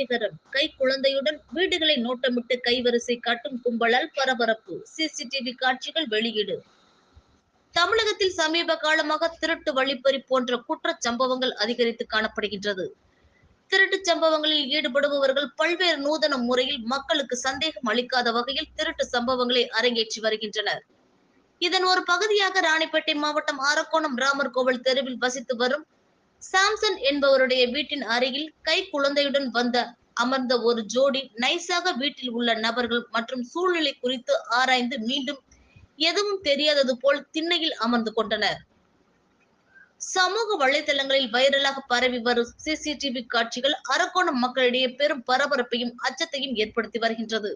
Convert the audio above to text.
வசீகரம் கை குழந்தையுடன் வீடுகளை நோட்டமிட்டு கைவரிசை காட்டும் கும்பலால் பரபரப்பு. சிசிடிவி காட்சிகள் வெளியீடு. தமிழகத்தில் சமீப காலமாக திருட்டு வழிப்பறி போன்ற குற்றச் சம்பவங்கள் அதிகரித்து காணப்படுகின்றது. திருட்டுச் சம்பவங்களில் ஈடுபடுபவர்கள் பல்வேறு நூதன முறையில் மக்களுக்கு சந்தேகம் அளிக்காத வகையில் திருட்டு சம்பவங்களை அரங்கேற்றி வருகின்றனர். இதன் ஒரு பகுதியாக ராணிப்பேட்டை மாவட்டம் அரக்கோணம் ராமர் கோவில் தெருவில் வசித்து வரும் சாம்சன் என்பவருடைய வீட்டின் அருகில் கை குழந்தையுடன் வந்த அமர்ந்த ஒரு ஜோடி நைஸாக வீட்டில் உள்ள நபர்கள் மற்றும் சூழ்நிலை குறித்து ஆராய்ந்து மீண்டும் எதுவும் தெரியாதது போல் திண்ணையில் அமர்ந்து கொண்டனர். சமூக வலைதளங்களில் வைரலாக பரவி வரும் சிசிடிவி காட்சிகள் அரக்கோணம் மக்களிடையே பெரும் பரபரப்பையும் அச்சத்தையும் ஏற்படுத்தி வருகின்றது.